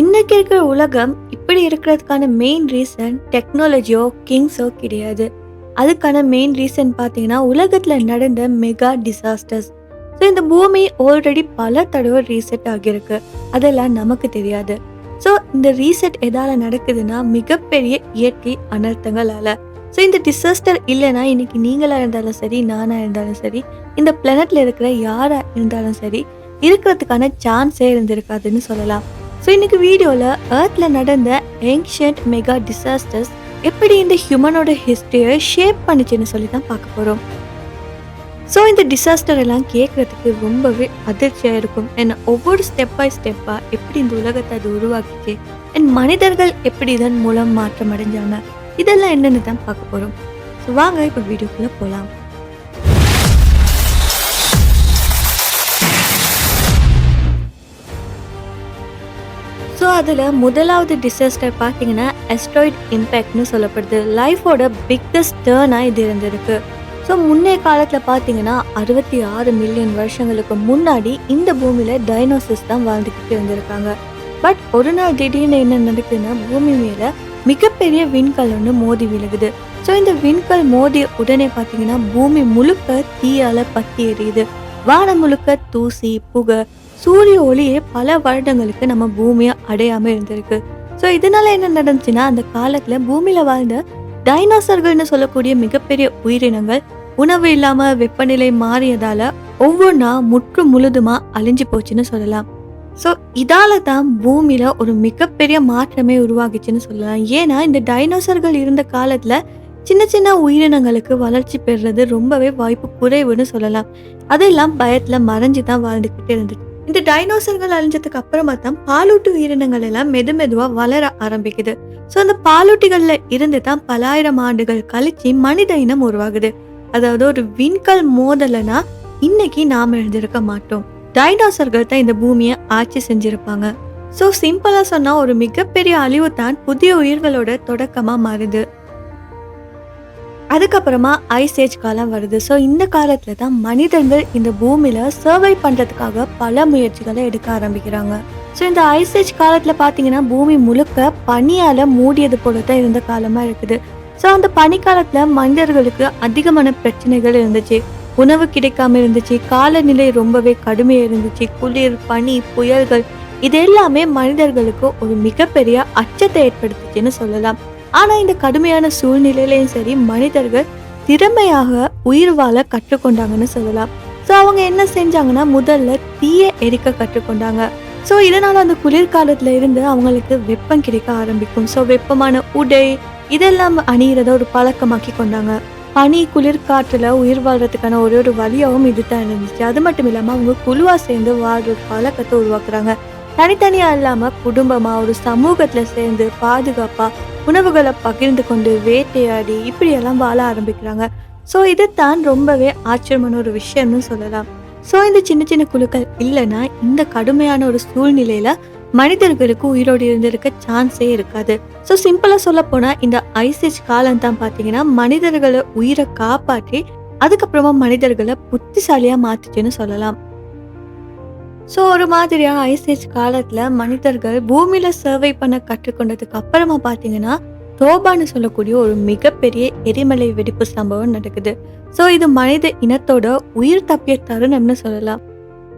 இன்னைக்கு இருக்கிற உலகம் இப்படி இருக்கிறதுக்கான மெயின் ரீசன் டெக்னாலஜியோ கிங்ஸோ கிடையாது. அதுக்கான மெயின் ரீசன் பார்த்தீங்கன்னா உலகத்தில் நடந்த மெகா டிசாஸ்டர்ஸ் ஸோ இந்த பூமி ஆல்ரெடி பல தடவை ரீசெட் ஆகியிருக்கு. அதெல்லாம் நமக்கு தெரியாது. ஸோ இந்த ரீசெட் எதால நடக்குதுன்னா மிகப்பெரிய இயற்கை அனர்த்தங்களால். ஸோ இந்த டிசாஸ்டர் இல்லைன்னா இன்னைக்கு நீங்களாக இருந்தாலும் சரி நானாக இருந்தாலும் சரி இந்த பிளானட்ல இருக்கிற யாராக இருந்தாலும் சரி இருக்கிறதுக்கான சான்ஸே இருந்திருக்காதுன்னு சொல்லலாம். ஸோ இன்னைக்கு வீடியோவில் ஏர்த்தில் நடந்த ஏன்ஷியன்ட் மெகா டிசாஸ்டர்ஸ் எப்படி இந்த ஹியூமனோட ஹிஸ்ட்ரியை ஷேப் பண்ணுச்சுன்னு சொல்லி தான் பார்க்க போகிறோம் ஸோ இந்த டிசாஸ்டர் எல்லாம் கேட்குறதுக்கு ரொம்பவே அதிர்ச்சியாக இருக்கும். ஏன்னா ஒவ்வொரு ஸ்டெப் பை ஸ்டெப்பாக எப்படி இந்த உலகத்தை அது உருவாக்கிச்சு? அண்ட் மனிதர்கள் எப்படி இதன் மூலம் மாற்றம் அடைஞ்சாங்க இதெல்லாம் என்னென்னு தான் பார்க்க போகிறோம் ஸோ வாங்க இப்போ வீடியோக்குள்ளே போகலாம் அதில் முதலாவது டிசாஸ்டர் பார்த்தீங்கன்னா அஸ்ட்ராய்ட் இம்பேக்ட்னு சொல்லப்படுது. லைஃபோட பிக்கஸ்ட் டேர்னாக இது இருந்திருக்கு. ஸோ முன்னைய காலத்தில் பார்த்தீங்கன்னா அறுபத்தி ஆறு மில்லியன் வருஷங்களுக்கு முன்னாடி இந்த பூமியில் டைனோசஸ் தான் வாழ்ந்துக்கிட்டு இருந்திருக்காங்க. பட் ஒரு நாள் திடீர்னு என்ன நடக்குதுன்னா பூமி மேலே மிகப்பெரிய விண்கல் ஒன்று மோதி விழுகுது. ஸோ இந்த விண்கல் மோதிய உடனே பார்த்தீங்கன்னா பூமி முழுக்க தீயால பத்தி எறியுது வானம் முழுக்க தூசி புகை சூரிய ஒளியே பல வருடங்களுக்கு நம்ம பூமியை அடையாம இருந்திருக்கு. ஸோ இதனால என்ன நடந்துச்சுன்னா அந்த காலத்துல பூமியில வாழ்ந்த டைனோசர்கள்னு சொல்லக்கூடிய மிகப்பெரிய உயிரினங்கள் உணவு இல்லாம வெப்பநிலை மாறியதால ஒவ்வொன்றா முற்று முழுதுமா அழிஞ்சு போச்சுன்னு சொல்லலாம். ஸோ இதால தான் பூமியில ஒரு மிகப்பெரிய மாற்றமே உருவாகிச்சுன்னு சொல்லலாம். ஏன்னா இந்த டைனோசர்கள் இருந்த காலத்துல சின்ன சின்ன உயிரினங்களுக்கு வளர்ச்சி பெறுறது ரொம்பவே வாய்ப்பு குறைவுன்னு சொல்லலாம். அதெல்லாம் பயத்துல மறைஞ்சு தான் வாழ்ந்துக்கிட்டு இருந்துச்சு. இந்த டைனோசர்கள் அழிஞ்சதுக்கு அப்புறமா தான் பாலூட்டு உயிரினங்கள் எல்லாம் மெது மெதுவா வளர ஆரம்பிக்குது. ஸோ அந்த பாலூட்டிகள்ல இருந்து தான் பலாயிரம் ஆண்டுகள் கழிச்சு மனித இனம் உருவாகுது. அதாவது ஒரு விண்கல் மோதலைனா இன்னைக்கு நாம் எழுந்திருக்க மாட்டோம். டைனோசர்கள் தான் இந்த பூமியை ஆட்சி செஞ்சிருப்பாங்க. ஸோ சிம்பிளா சொன்னா ஒரு மிகப்பெரிய அழிவு தான் புதிய உயிர்களோட தொடக்கமா மாறுது. அதுக்கப்புறமா ஐஸ் ஏஜ் காலம் வருது. ஸோ இந்த காலத்தில் தான் மனிதர்கள் இந்த பூமியில் சர்வை பண்ணுறதுக்காக பல முயற்சிகளை எடுக்க ஆரம்பிக்கிறாங்க. ஸோ இந்த ஐஸ் ஏஜ் பார்த்தீங்கன்னா பூமி முழுக்க பனியால் மூடியது போல தான் இருந்த காலமாக இருக்குது. ஸோ அந்த பனிக்காலத்தில் மனிதர்களுக்கு அதிகமான பிரச்சனைகள் இருந்துச்சு. உணவு கிடைக்காம இருந்துச்சு. காலநிலை ரொம்பவே கடுமையாக இருந்துச்சு. குளிர் பனி புயல்கள் இது எல்லாமே மனிதர்களுக்கு ஒரு மிகப்பெரிய அச்சத்தை ஏற்படுத்துச்சுன்னு சொல்லலாம். ஆனால் இந்த கடுமையான சூழ்நிலையிலையும் சரி மனிதர்கள் திறமையாக உயிர் வாழ கற்றுக்கொண்டாங்கன்னு சொல்லலாம். ஸோ அவங்க என்ன செஞ்சாங்கன்னா முதல்ல தீய எரிக்க கற்றுக்கொண்டாங்க. ஸோ இதனால் அந்த குளிர்காலத்துல இருந்து அவங்களுக்கு வெப்பம் கிடைக்க ஆரம்பிக்கும். ஸோ வெப்பமான உடை இதெல்லாம் அணியிறத ஒரு பழக்கமாக்கி கொண்டாங்க. பனி குளிர்காற்றில் உயிர் வாழ்றதுக்கான ஒரே ஒரு வழியாகவும் இதுதான் இருந்துச்சு. அது மட்டும் இல்லாமல் அவங்க குழுவாக சேர்ந்து வாழ்கிற பழக்கத்தை உருவாக்குறாங்க. தனித்தனியா இல்லாம குடும்பமா ஒரு சமூகத்துல சேர்ந்து பாதுகாப்பா உணவுகளை பகிர்ந்து கொண்டு வேட்டையாடி இப்படியெல்லாம் வாழ ஆரம்பிக்கிறாங்க. ஸோ இதைத்தான் ரொம்பவே ஆச்சரியமான ஒரு விஷயம்னு சொல்லலாம். ஸோ இந்த சின்ன சின்ன குழுக்கள் இல்லைன்னா இந்த கடுமையான ஒரு சூழ்நிலையில மனிதர்களுக்கு உயிரோடு இருந்திருக்க சான்ஸே இருக்காது. ஸோ சிம்பிளா சொல்ல போனா இந்த ஐசேஜ் காலம் தான் பாத்தீங்கன்னா மனிதர்களை உயிரை காப்பாற்றி அதுக்கப்புறமா மனிதர்களை புத்திசாலியா மாத்துச்சுன்னு சொல்லலாம். ஸோ ஒரு மாதிரியாக ஐசேஜ் காலத்தில் மனிதர்கள் பூமியில் சர்வை பண்ண கற்றுக்கொண்டதுக்கு அப்புறமா பார்த்தீங்கன்னா தோபான்னு சொல்லக்கூடிய ஒரு மிகப்பெரிய எரிமலை வெடிப்பு சம்பவம் நடக்குது. ஸோ இது மனித இனத்தோட உயிர் தப்பிய தருணம்னு சொல்லலாம்.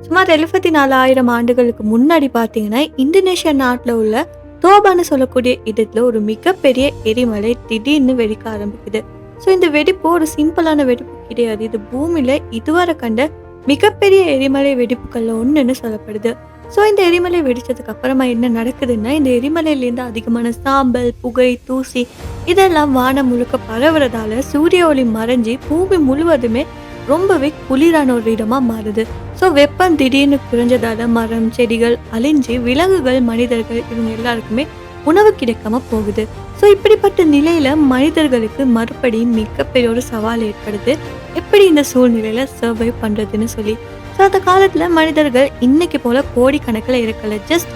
சுமார் எழுபத்தி நாலாயிரம் ஆண்டுகளுக்கு முன்னாடி பார்த்தீங்கன்னா இந்தோனேஷியா நாட்டில் உள்ள தோபான்னு சொல்லக்கூடிய இடத்துல ஒரு மிகப்பெரிய எரிமலை திடீர்னு வெடிக்க ஆரம்பிக்குது. ஸோ இந்த வெடிப்பு ஒரு சிம்பிளான வெடிப்பு கிடையாது. இது பூமியில் இதுவரை கண்ட மிகப்பெரிய எரிமலை வெடிப்புகள்ல ஒன்றுன்னு சொல்லப்படுது. ஸோ இந்த எரிமலை வெடிச்சதுக்கு அப்புறமா என்ன நடக்குதுன்னா இந்த எரிமலையிலேருந்து அதிகமான சாம்பல் புகை தூசி இதெல்லாம் வானம் முழுக்க பரவுறதால சூரிய ஒளி மறைஞ்சு பூமி முழுவதுமே ரொம்பவே குளிரான ஒரு இடமா மாறுது. ஸோ வெப்பம் திடீர்னு குறைஞ்சதால மரம் செடிகள் அழிஞ்சு விலங்குகள் மனிதர்கள் இவங்க எல்லாருக்குமே உணவு கிடைக்காம போகுது. ஸோ இப்படிப்பட்ட நிலையில மனிதர்களுக்கு மறுபடியும் மிகப்பெரிய ஒரு சவால் ஏற்படுது. எப்படி இந்த சூழ்நிலையில சர்வை பண்றதுன்னு சொல்லி. ஸோ அந்த காலத்துல மனிதர்கள் இன்னைக்கு போல கோடிக்கணக்கில் இருக்கல. ஜஸ்ட்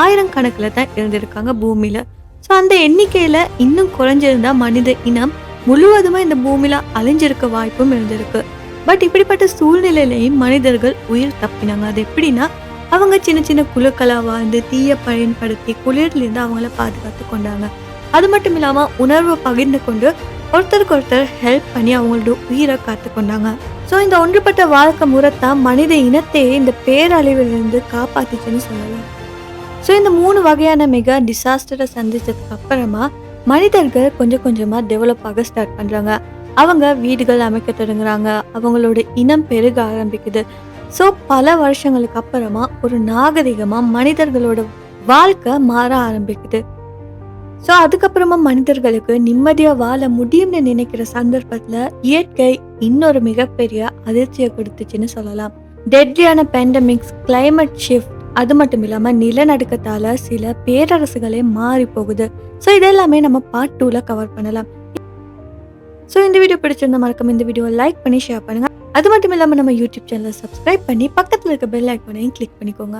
ஆயிரம் கணக்கில் தான் இருந்திருக்காங்க பூமியில. ஸோ அந்த எண்ணிக்கையில இன்னும் குறைஞ்சிருந்தா மனித இனம் முழுவதுமா இந்த பூமியில அழிஞ்சிருக்க வாய்ப்பும் இருந்திருக்கு. பட் இப்படிப்பட்ட சூழ்நிலையிலையும் மனிதர்கள் உயிர் தப்பினாங்க. அது எப்படின்னா அவங்க சின்ன சின்ன குழுக்களாக வாழ்ந்து தீயை பயன்படுத்தி குளிர்லேருந்து அவங்கள பாதுகாத்து கொண்டாங்க. அது மட்டும் இல்லாமல் உணர்வை பகிர்ந்து கொண்டு ஒருத்தருக்கு ஒருத்தர் ஹெல்ப் பண்ணி அவங்களோட உயிரை காத்து கொண்டாங்க. ஸோ இந்த ஒன்றுபட்ட வாழ்க்கை முறை தான் மனித இனத்தையே இந்த பேரழிவிலிருந்து காப்பாத்துச்சுன்னு சொல்லலாம். ஸோ இந்த மூணு வகையான மெகா டிசாஸ்டரை சந்திச்சதுக்கு அப்புறமா மனிதர்கள் கொஞ்சம் கொஞ்சமாக டெவலப் ஆக ஸ்டார்ட் பண்ணுறாங்க அவங்க வீடுகள் அமைக்க தொடங்குறாங்க. அவங்களோட இனம் பெருக ஆரம்பிக்குது. ஸோ பல வருஷங்களுக்கு அப்புறமா ஒரு நாகரிகமாக மனிதர்களோட வாழ்க்கை மாற ஆரம்பிக்குது. ஸோ அதுக்கப்புறமா மனிதர்களுக்கு நிம்மதியாக வாழ முடியும்னு நினைக்கிற சந்தர்ப்பத்தில் இயற்கை இன்னொரு மிகப்பெரிய அதிர்ச்சியை கொடுத்துச்சுன்னு சொல்லலாம். டெட்லியான பெண்டமிக்ஸ் கிளைமேட் ஷிஃப்ட் அது மட்டும் இல்லாமல் நிலநடுக்கத்தால் சில பேரரசுகளே மாறி போகுது. ஸோ இதெல்லாமே நம்ம பார்ட் டூவில் கவர் பண்ணலாம். ஸோ இந்த வீடியோ பிடிச்சிருந்தா மறக்காம இந்த வீடியோவை லைக் பண்ணி ஷேர் பண்ணுங்கள் அது மட்டும் இல்லாமல் நம்ம யூடியூப் சேனலை சப்ஸ்கிரைப் பண்ணி பக்கத்தில் இருக்க பெல் ஐக்கானையும் கிளிக் பண்ணிக்கோங்க.